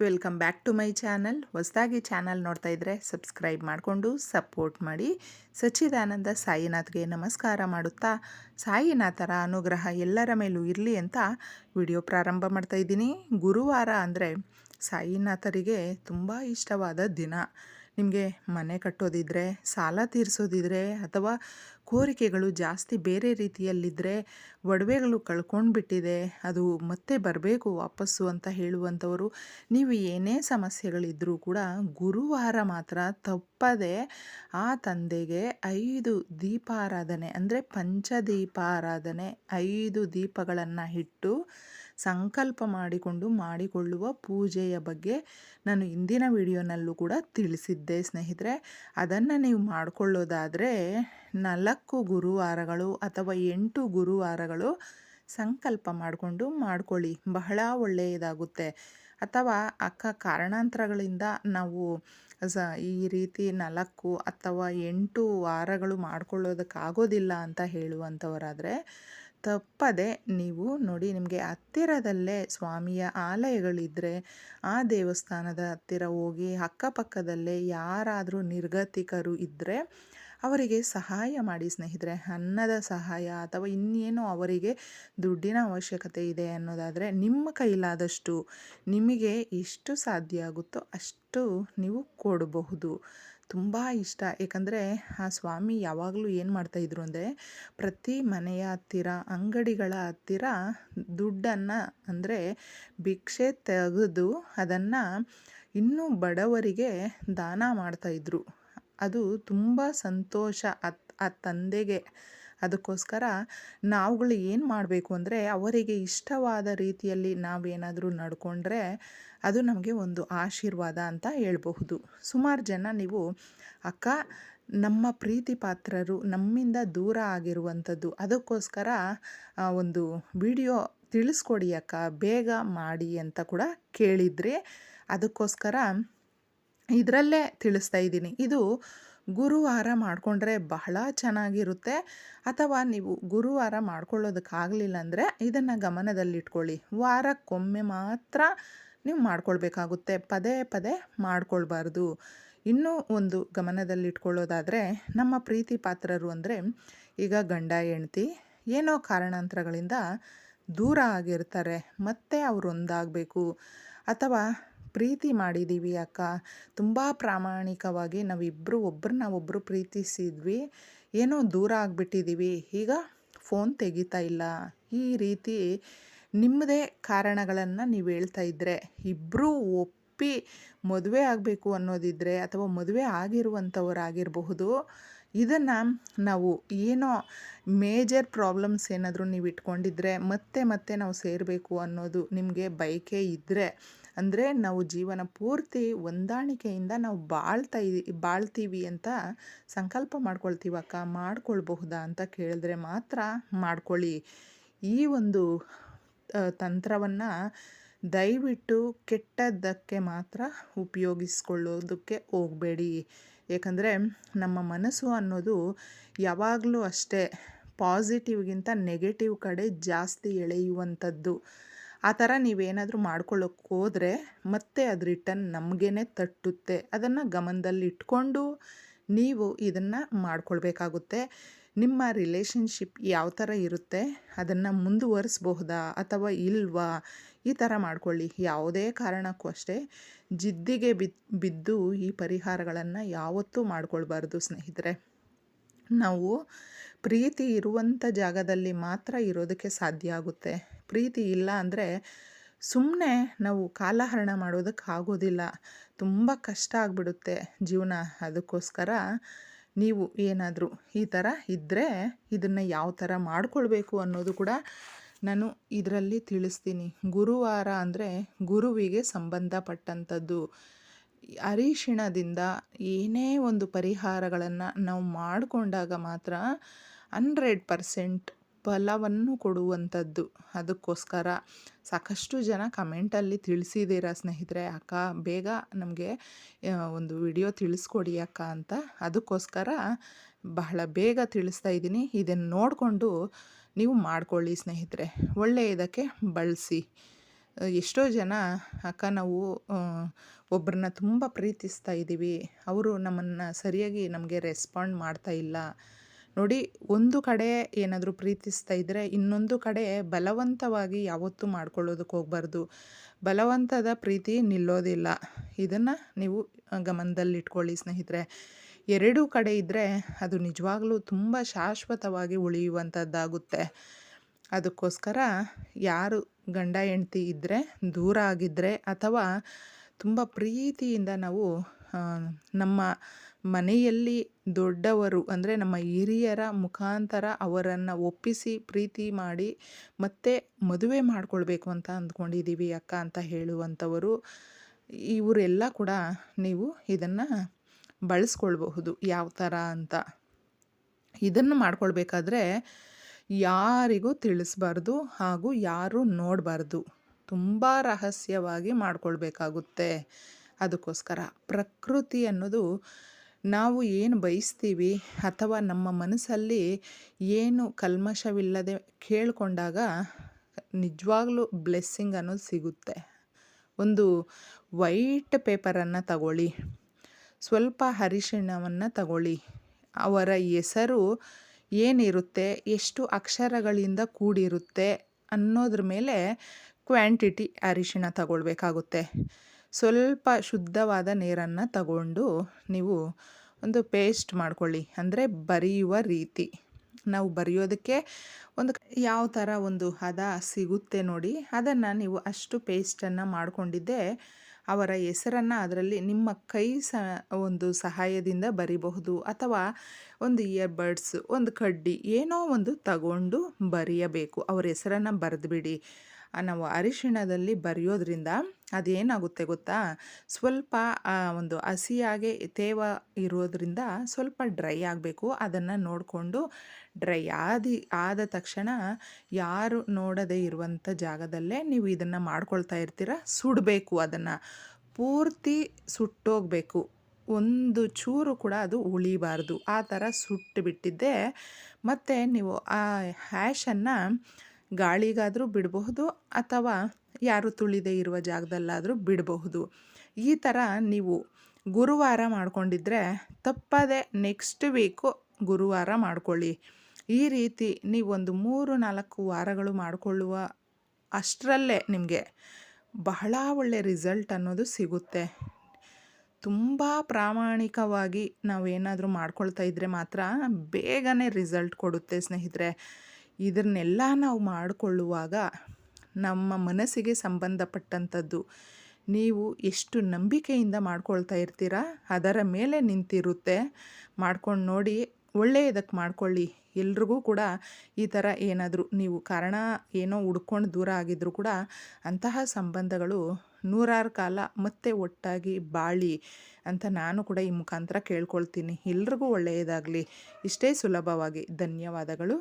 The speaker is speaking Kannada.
Welcome back to my channel. ಹೊಸದಾಗಿ ಚಾನಲ್ ನೋಡ್ತಾ ಇದ್ದರೆ ಸಬ್ಸ್ಕ್ರೈಬ್ ಮಾಡಿಕೊಂಡು ಸಪೋರ್ಟ್ ಮಾಡಿ. ಸಚ್ಚಿದಾನಂದ ಸಾಯಿನಾಥ್ಗೆ ನಮಸ್ಕಾರ ಮಾಡುತ್ತಾ, ಸಾಯಿನಾಥರ ಅನುಗ್ರಹ ಎಲ್ಲರ ಮೇಲೂ ಇರಲಿ ಅಂತ ವಿಡಿಯೋ ಪ್ರಾರಂಭ ಮಾಡ್ತಾ ಇದ್ದೀನಿ. ಗುರುವಾರ ಅಂದರೆ ಸಾಯಿನಾಥರಿಗೆ ತುಂಬ ಇಷ್ಟವಾದ ದಿನ. ನಿಮಗೆ ಮನೆ ಕಟ್ಟೋದಿದ್ರೆ, ಸಾಲ ತೀರಿಸೋದಿದ್ರೆ ಅಥವಾ ಕೋರಿಕೆಗಳು ಜಾಸ್ತಿ ಬೇರೆ ರೀತಿಯಲ್ಲಿದ್ದರೆ ಒಡವೆಗಳು ಕಳ್ಕೊಂಡು ಬಿಟ್ಟಿದೆ ಅದು ಮತ್ತೆ ಬರಬೇಕು ವಾಪಸ್ಸು ಅಂತ ಹೇಳುವಂಥವರು, ನೀವು ಏನೇ ಸಮಸ್ಯೆಗಳಿದ್ದರೂ ಕೂಡ ಗುರುವಾರ ಮಾತ್ರ ತಪ್ಪದೆ ಆ ತಂದೆಗೆ ಐದು ದೀಪಾರಾಧನೆ, ಅಂದರೆ ಪಂಚದೀಪಾರಾಧನೆ, ಐದು ದೀಪಗಳನ್ನು ಇಟ್ಟು ಸಂಕಲ್ಪ ಮಾಡಿಕೊಂಡು ಮಾಡಿಕೊಳ್ಳುವ ಪೂಜೆಯ ಬಗ್ಗೆ ನಾನು ಇಂದಿನ ವಿಡಿಯೋನಲ್ಲೂ ಕೂಡ ತಿಳಿಸಿದ್ದೆ, ಸ್ನೇಹಿತರೆ. ಅದನ್ನು ನೀವು ಮಾಡಿಕೊಳ್ಳೋದಾದರೆ ನಾಲ್ಕು ಗುರುವಾರಗಳು ಅಥವಾ ಎಂಟು ಗುರುವಾರಗಳು ಸಂಕಲ್ಪ ಮಾಡಿಕೊಂಡು ಮಾಡ್ಕೊಳ್ಳಿ. ಬಹಳ ಒಳ್ಳೆಯದಾಗುತ್ತೆ. ಅಥವಾ ಅಕ್ಕ ಕಾರಣಾಂತರಗಳಿಂದ ನಾವು ಸ ಈ ರೀತಿ ನಾಲ್ಕು ಅಥವಾ ಎಂಟು ವಾರಗಳು ಮಾಡ್ಕೊಳ್ಳೋದಕ್ಕಾಗೋದಿಲ್ಲ ಅಂತ ಹೇಳುವಂಥವರಾದರೆ ತಪ್ಪದೆ ನೀವು ನೋಡಿ ನಿಮಗೆ ಹತ್ತಿರದಲ್ಲೇ ಸ್ವಾಮಿಯ ಆಲಯಗಳಿದ್ದರೆ ಆ ದೇವಸ್ಥಾನದ ಹತ್ತಿರ ಹೋಗಿ ಅಕ್ಕಪಕ್ಕದಲ್ಲೇ ಯಾರಾದರೂ ನಿರ್ಗತಿಕರು ಇದ್ದರೆ ಅವರಿಗೆ ಸಹಾಯ ಮಾಡಿ ಸ್ನೇಹಿತರೆ. ಅನ್ನದ ಸಹಾಯ ಅಥವಾ ಇನ್ನೇನು ಅವರಿಗೆ ದುಡ್ಡಿನ ಅವಶ್ಯಕತೆ ಇದೆ ಅನ್ನೋದಾದರೆ ನಿಮ್ಮ ಕೈಲಾದಷ್ಟು ನಿಮಗೆ ಎಷ್ಟು ಸಾಧ್ಯ ಆಗುತ್ತೋ ಅಷ್ಟು ನೀವು ಕೊಡಬಹುದು. ತುಂಬ ಇಷ್ಟ. ಏಕೆಂದರೆ ಆ ಸ್ವಾಮಿ ಯಾವಾಗಲೂ ಏನು ಮಾಡ್ತಾಯಿದ್ರು ಅಂದರೆ ಪ್ರತಿ ಮನೆಯ ಹತ್ತಿರ, ಅಂಗಡಿಗಳ ಹತ್ತಿರ ದುಡ್ಡನ್ನು ಅಂದರೆ ಭಿಕ್ಷೆ ತೆಗೆದು ಅದನ್ನು ಇನ್ನೂ ಬಡವರಿಗೆ ದಾನ ಮಾಡ್ತಾಯಿದ್ರು ಅದು ತುಂಬ ಸಂತೋಷ ಆ ತಂದೆಗೆ. ಅದಕ್ಕೋಸ್ಕರ ನಾವುಗಳು ಏನು ಮಾಡಬೇಕು ಅಂದರೆ ಅವರಿಗೆ ಇಷ್ಟವಾದ ರೀತಿಯಲ್ಲಿ ನಾವೇನಾದರೂ ನಡ್ಕೊಂಡ್ರೆ ಅದು ನಮಗೆ ಒಂದು ಆಶೀರ್ವಾದ ಅಂತ ಹೇಳಬಹುದು. ಸುಮಾರು ಜನ ನೀವು, ಅಕ್ಕ, ನಮ್ಮ ಪ್ರೀತಿ ಪಾತ್ರರು ನಮ್ಮಿಂದ ದೂರ ಆಗಿರುವಂಥದ್ದು. ಅದಕ್ಕೋಸ್ಕರ ಒಂದು ವಿಡಿಯೋ ತಿಳಿಸ್ಕೊಡಿ ಅಕ್ಕ. ಬೇಗ ಮಾಡಿ ಅಂತ ಕೂಡ ಕೇಳಿದರೆ ಅದಕ್ಕೋಸ್ಕರ ಇದರಲ್ಲೇ ತಿಳಿಸ್ತಾ ಇದ್ದೀನಿ. ಇದು ಗುರುವಾರ ಮಾಡಿಕೊಂಡ್ರೆ ಬಹಳ ಚೆನ್ನಾಗಿರುತ್ತೆ. ಅಥವಾ ನೀವು ಗುರುವಾರ ಮಾಡ್ಕೊಳ್ಳೋದಕ್ಕಾಗಲಿಲ್ಲ ಅಂದರೆ ಇದನ್ನು ಗಮನದಲ್ಲಿಟ್ಕೊಳ್ಳಿ. ವಾರಕ್ಕೊಮ್ಮೆ ಮಾತ್ರ ನೀವು ಮಾಡ್ಕೊಳ್ಬೇಕಾಗುತ್ತೆ. ಪದೇ ಪದೇ ಮಾಡ್ಕೊಳ್ಬಾರ್ದು. ಇನ್ನೂ ಒಂದು ಗಮನದಲ್ಲಿಟ್ಕೊಳ್ಳೋದಾದರೆ ನಮ್ಮ ಪ್ರೀತಿ ಪಾತ್ರರು ಅಂದರೆ ಈಗ ಗಂಡ, ಹೆಂಡ್ತಿ ಏನೋ ಕಾರಣಾಂತರಗಳಿಂದ ದೂರ ಆಗಿರ್ತಾರೆ. ಮತ್ತೆ ಅವರು ಒಂದಾಗಬೇಕು. ಅಥವಾ ಪ್ರೀತಿ ಮಾಡಿದ್ದೀವಿ ಅಕ್ಕ. ತುಂಬ ಪ್ರಾಮಾಣಿಕವಾಗಿ ನಾವಿಬ್ಬರು ಒಬ್ಬರನ್ನ ಒಬ್ಬರು ಪ್ರೀತಿಸಿದ್ವಿ. ಏನೋ ದೂರ ಆಗಿಬಿಟ್ಟಿದ್ದೀವಿ. ಈಗ ಫೋನ್ ತೆಗಿತಾ ಇಲ್ಲ. ಈ ರೀತಿ ನಿಮ್ಮದೇ ಕಾರಣಗಳನ್ನು ನೀವು ಹೇಳ್ತಾ ಇದ್ದರೆ ಇಬ್ಬರೂ ಒಪ್ಪಿ ಮದುವೆ ಆಗಬೇಕು ಅನ್ನೋದಿದ್ದರೆ ಅಥವಾ ಮದುವೆ ಆಗಿರುವಂಥವರಾಗಿರಬಹುದು ಇದನ್ನು ನಾವು ಏನೋ ಮೇಜರ್ ಪ್ರಾಬ್ಲಮ್ಸ್ ಏನಾದರೂ ನೀವು ಇಟ್ಕೊಂಡಿದ್ರೆ ಮತ್ತೆ ಮತ್ತೆ ನಾವು ಸೇರಬೇಕು ಅನ್ನೋದು ನಿಮಗೆ ಬಯಕೆ ಇದ್ದರೆ ಅಂದರೆ ನಾವು ಜೀವನ ಪೂರ್ತಿ ಹೊಂದಾಣಿಕೆಯಿಂದ ನಾವು ಬಾಳ್ತಾ ಬಾಳ್ತೀವಿ ಅಂತ ಸಂಕಲ್ಪ ಮಾಡ್ಕೊಳ್ತೀವಕ್ಕ ಮಾಡ್ಕೊಳ್ಬಹುದಾ ಅಂತ ಕೇಳಿದ್ರೆ ಮಾತ್ರ ಮಾಡ್ಕೊಳ್ಳಿ. ಈ ಒಂದು ತಂತ್ರವನ್ನು ದಯವಿಟ್ಟು ಕೆಟ್ಟದ್ದಕ್ಕೆ ಮಾತ್ರ ಉಪಯೋಗಿಸ್ಕೊಳ್ಳೋದಕ್ಕೆ ಹೋಗಬೇಡಿ. ಏಕೆಂದರೆ ನಮ್ಮ ಮನಸ್ಸು ಅನ್ನೋದು ಯಾವಾಗಲೂ ಅಷ್ಟೇ, ಪಾಸಿಟಿವ್ಗಿಂತ ನೆಗೆಟಿವ್ ಕಡೆ ಜಾಸ್ತಿ ಎಳೆಯುವಂಥದ್ದು. ಆ ಥರ ನೀವೇನಾದರೂ ಮಾಡ್ಕೊಳ್ಳೋಕೆ ಹೋದರೆ ಮತ್ತೆ ಅದು ರಿಟರ್ನ್ ನಮಗೇ ತಟ್ಟುತ್ತೆ. ಅದನ್ನು ಗಮನದಲ್ಲಿ ಇಟ್ಕೊಂಡು ನೀವು ಇದನ್ನು ಮಾಡ್ಕೊಳ್ಬೇಕಾಗುತ್ತೆ. ನಿಮ್ಮ ರಿಲೇಷನ್ಶಿಪ್ ಯಾವ ಥರ ಇರುತ್ತೆ, ಅದನ್ನು ಮುಂದುವರಿಸ್ಬಹುದಾ ಅಥವಾ ಇಲ್ವಾ, ಈ ಥರ ಮಾಡ್ಕೊಳ್ಳಿ. ಯಾವುದೇ ಕಾರಣಕ್ಕೂ ಅಷ್ಟೇ, ಜಿದ್ದಿಗೆ ಬಿದ್ದು ಈ ಪರಿಹಾರಗಳನ್ನು ಯಾವತ್ತೂ ಮಾಡ್ಕೊಳ್ಬಾರ್ದು ಸ್ನೇಹಿತರೆ. ನಾವು ಪ್ರೀತಿ ಇರುವಂಥ ಜಾಗದಲ್ಲಿ ಮಾತ್ರ ಇರೋದಕ್ಕೆ ಸಾಧ್ಯ ಆಗುತ್ತೆ. ಪ್ರೀತಿ ಇಲ್ಲ ಅಂದರೆ ಸುಮ್ಮನೆ ನಾವು ಕಾಲಹರಣ ಮಾಡೋದಕ್ಕೆ ಆಗೋದಿಲ್ಲ. ತುಂಬ ಕಷ್ಟ ಆಗಿಬಿಡುತ್ತೆ ಜೀವನ ಅದಕ್ಕೋಸ್ಕರ. ನೀವು ಏನಾದರೂ ಈ ಥರ ಇದ್ದರೆ ಇದನ್ನು ಯಾವ ಥರ ಮಾಡಿಕೊಳ್ಬೇಕು ಅನ್ನೋದು ಕೂಡ ನಾನು ಇದರಲ್ಲಿ ತಿಳಿಸ್ತೀನಿ. ಗುರುವಾರ ಅಂದರೆ ಗುರುವಿಗೆ ಸಂಬಂಧಪಟ್ಟಂಥದ್ದು. ಅರಿಶಿಣದಿಂದ ಏನೇ ಒಂದು ಪರಿಹಾರಗಳನ್ನು ನಾವು ಮಾಡಿಕೊಂಡಾಗ ಮಾತ್ರ ಹಂಡ್ರೆಡ್ ಪರ್ಸೆಂಟ್ ಫಲವನ್ನು ಕೊಡುವಂಥದ್ದು. ಅದಕ್ಕೋಸ್ಕರ ಸಾಕಷ್ಟು ಜನ ಕಮೆಂಟಲ್ಲಿ ತಿಳಿಸಿದ್ದೀರಾ ಸ್ನೇಹಿತರೆ, ಅಕ್ಕ, ಬೇಗ ನಮಗೆ ಒಂದು ವಿಡಿಯೋ ತಿಳಿಸ್ಕೊಡಿ ಅಕ್ಕ ಅಂತ. ಅದಕ್ಕೋಸ್ಕರ ಬಹಳ ಬೇಗ ತಿಳಿಸ್ತಾ ಇದ್ದೀನಿ. ಇದನ್ನು ನೋಡಿಕೊಂಡು ನೀವು ಮಾಡ್ಕೊಳ್ಳಿ ಸ್ನೇಹಿತರೆ. ಒಳ್ಳೆಯದಕ್ಕೆ ಬಳಸಿ. ಎಷ್ಟೋ ಜನ ಅಕ್ಕ, ನಾವು ಒಬ್ಬರನ್ನ ತುಂಬ ಪ್ರೀತಿಸ್ತಾ ಇದ್ದೀವಿ. ಅವರು ನಮ್ಮನ್ನು ಸರಿಯಾಗಿ ನಮಗೆ ರೆಸ್ಪಾಂಡ್ ಮಾಡ್ತಾ ಇಲ್ಲ. ನೋಡಿ, ಒಂದು ಕಡೆ ಏನಾದರೂ ಪ್ರೀತಿಸ್ತಾ ಇದ್ದರೆ ಇನ್ನೊಂದು ಕಡೆ ಬಲವಂತವಾಗಿ ಯಾವತ್ತೂ ಮಾಡ್ಕೊಳ್ಳೋದಕ್ಕೆ ಹೋಗ್ಬಾರ್ದು. ಬಲವಂತದ ಪ್ರೀತಿ ನಿಲ್ಲೋದಿಲ್ಲ. ಇದನ್ನು ನೀವು ಗಮನದಲ್ಲಿಟ್ಕೊಳ್ಳಿ ಸ್ನೇಹಿತರೆ. ಎರಡೂ ಕಡೆ ಇದ್ದರೆ ಅದು ನಿಜವಾಗ್ಲೂ ತುಂಬ ಶಾಶ್ವತವಾಗಿ ಉಳಿಯುವಂಥದ್ದಾಗುತ್ತೆ. ಅದಕ್ಕೋಸ್ಕರ ಯಾರು ಗಂಡ, ಹೆಂಡ್ತಿ ಇದ್ದರೆ ದೂರ ಆಗಿದ್ದರೆ ಅಥವಾ ತುಂಬ ಪ್ರೀತಿಯಿಂದ ನಾವು ನಮ್ಮ ಮನೆಯಲ್ಲಿ ದೊಡ್ಡವರು, ಅಂದರೆ ನಮ್ಮ ಹಿರಿಯರ ಮುಖಾಂತರ ಅವರನ್ನು ಒಪ್ಪಿಸಿ ಪ್ರೀತಿ ಮಾಡಿ ಮತ್ತೆ ಮದುವೆ ಮಾಡಿಕೊಳ್ಬೇಕು ಅಂತ ಅಂದ್ಕೊಂಡಿದ್ದೀವಿ ಅಕ್ಕ ಅಂತ ಹೇಳುವಂಥವರು. ಇವರೆಲ್ಲ ಕೂಡ ನೀವು ಇದನ್ನು ಬಳಸ್ಕೊಳ್ಬಹುದು ಯಾವ ಥರ ಅಂತ. ಇದನ್ನು ಮಾಡ್ಕೊಳ್ಬೇಕಾದ್ರೆ ಯಾರಿಗೂ ತಿಳಿಸ್ಬಾರ್ದು ಹಾಗೂ ಯಾರೂ ನೋಡಬಾರ್ದು. ತುಂಬ ರಹಸ್ಯವಾಗಿ ಮಾಡಿಕೊಳ್ಬೇಕಾಗುತ್ತೆ. ಅದಕ್ಕೋಸ್ಕರ ಪ್ರಕೃತಿ ಅನ್ನೋದು ನಾವು ಏನು ಬಯಸ್ತೀವಿ ಅಥವಾ ನಮ್ಮ ಮನಸ್ಸಲ್ಲಿ ಏನು ಕಲ್ಮಶವಿಲ್ಲದೆ ಕೇಳಿಕೊಂಡಾಗ ನಿಜವಾಗ್ಲೂ ಬ್ಲೆಸ್ಸಿಂಗ್ ಅನ್ನೋದು ಸಿಗುತ್ತೆ. ಒಂದು ವೈಟ್ ಪೇಪರನ್ನು ತಗೊಳ್ಳಿ. ಸ್ವಲ್ಪ ಅರಿಶಿಣವನ್ನು ತಗೊಳ್ಳಿ. ಅವರ ಹೆಸರು ಏನಿರುತ್ತೆ, ಎಷ್ಟು ಅಕ್ಷರಗಳಿಂದ ಕೂಡಿರುತ್ತೆ ಅನ್ನೋದ್ರ ಮೇಲೆ ಕ್ವಾಂಟಿಟಿ ಅರಿಶಿಣ ತಗೊಳ್ಬೇಕಾಗುತ್ತೆ. ಸ್ವಲ್ಪ ಶುದ್ಧವಾದ ನೀರನ್ನು ತಗೊಂಡು ನೀವು ಒಂದು ಪೇಸ್ಟ್ ಮಾಡ್ಕೊಳ್ಳಿ. ಅಂದರೆ ಬರೆಯುವ ರೀತಿ. ನಾವು ಬರೆಯೋದಕ್ಕೆ ಒಂದು ಯಾವ ಥರ ಒಂದು ಹದ ಸಿಗುತ್ತೆ ನೋಡಿ, ಅದನ್ನು ನೀವು ಅಷ್ಟು ಪೇಸ್ಟನ್ನು ಮಾಡಿಕೊಂಡಿದ್ದೆ ಅವರ ಹೆಸರನ್ನು ಅದರಲ್ಲಿ ನಿಮ್ಮ ಕೈ ಸ, ಒಂದು ಸಹಾಯದಿಂದ ಬರಿಬಹುದು. ಅಥವಾ ಒಂದು ಇಯರ್ಬಡ್ಸ್, ಒಂದು ಕಡ್ಡಿ, ಏನೋ ಒಂದು ತಗೊಂಡು ಬರೆಯಬೇಕು. ಅವರ ಹೆಸರನ್ನು ಬರೆದುಬಿಡಿ. ನಾವು ಅರಿಶಿಣದಲ್ಲಿ ಬರೆಯೋದ್ರಿಂದ ಅದೇನಾಗುತ್ತೆ ಗೊತ್ತಾ? ಸ್ವಲ್ಪ ಒಂದು ಹಸಿಯಾಗೆ ತೇವ ಇರೋದ್ರಿಂದ ಸ್ವಲ್ಪ ಡ್ರೈ ಆಗಬೇಕು. ಅದನ್ನು ನೋಡಿಕೊಂಡು ಡ್ರೈ ಆದಿ, ಆದ ತಕ್ಷಣ ಯಾರು ನೋಡದೇ ಇರುವಂಥ ಜಾಗದಲ್ಲೇ ನೀವು ಇದನ್ನು ಮಾಡ್ಕೊಳ್ತಾ ಇರ್ತೀರ. ಸುಡಬೇಕು ಅದನ್ನು. ಪೂರ್ತಿ ಸುಟ್ಟೋಗಬೇಕು. ಒಂದು ಚೂರು ಕೂಡ ಅದು ಉಳಿಬಾರ್ದು. ಆ ಥರ ಸುಟ್ಟು ಬಿಟ್ಟಿದ್ದೆ ಮತ್ತು ನೀವು ಆ ಹ್ಯಾಶನ್ನು ಗಾಳಿಗಾದರೂ ಬಿಡಬಹುದು ಅಥವಾ ಯಾರು ತುಳಿದೇ ಇರುವ ಜಾಗದಲ್ಲಾದರೂ ಬಿಡಬಹುದು. ಈ ಥರ ನೀವು ಗುರುವಾರ ಮಾಡಿಕೊಂಡಿದ್ರೆ ತಪ್ಪದೆ ನೆಕ್ಸ್ಟ್ ವೀಕು ಗುರುವಾರ ಮಾಡಿಕೊಳ್ಳಿ. ಈ ರೀತಿ ನೀವೊಂದು ಮೂರು ನಾಲ್ಕು ವಾರಗಳು ಮಾಡಿಕೊಳ್ಳುವ ಅಷ್ಟರಲ್ಲೇ ನಿಮಗೆ ಬಹಳ ಒಳ್ಳೆ ರಿಸಲ್ಟ್ ಅನ್ನೋದು ಸಿಗುತ್ತೆ. ತುಂಬ ಪ್ರಾಮಾಣಿಕವಾಗಿ ನಾವೇನಾದರೂ ಮಾಡ್ಕೊಳ್ತಾ ಇದ್ದರೆ ಮಾತ್ರ ಬೇಗನೆ ರಿಸಲ್ಟ್ ಕೊಡುತ್ತೆ ಸ್ನೇಹಿತರೆ. ಇದನ್ನೆಲ್ಲ ನಾವು ಮಾಡಿಕೊಳ್ಳುವಾಗ ನಮ್ಮ ಮನಸ್ಸಿಗೆ ಸಂಬಂಧಪಟ್ಟಂಥದ್ದು, ನೀವು ಎಷ್ಟು ನಂಬಿಕೆಯಿಂದ ಮಾಡ್ಕೊಳ್ತಾ ಇರ್ತೀರಾ, ಅದರ ಮೇಲೆ ನಿಂತಿರುತ್ತೆ. ಮಾಡ್ಕೊಂಡು ನೋಡಿ ಒಳ್ಳೆಯದಕ್ಕೆ ಮಾಡ್ಕೊಳ್ಳಿ. ಎಲ್ರಿಗೂ ಕೂಡ ಈ ಥರ ಏನಾದರೂ ನೀವು ಕಾರಣ ಏನೋ ಹುಡ್ಕೊಂಡು ದೂರ ಆಗಿದ್ದರೂ ಕೂಡ ಅಂತಹ ಸಂಬಂಧಗಳು ನೂರಾರು ಕಾಲ ಮತ್ತೆ ಒಟ್ಟಾಗಿ ಬಾಳಿ ಅಂತ ನಾನು ಕೂಡ ಈ ಮುಖಾಂತರ ಕೇಳ್ಕೊಳ್ತೀನಿ. ಎಲ್ರಿಗೂ ಒಳ್ಳೆಯದಾಗಲಿ. ಇಷ್ಟೇ ಸುಲಭವಾಗಿ. ಧನ್ಯವಾದಗಳು.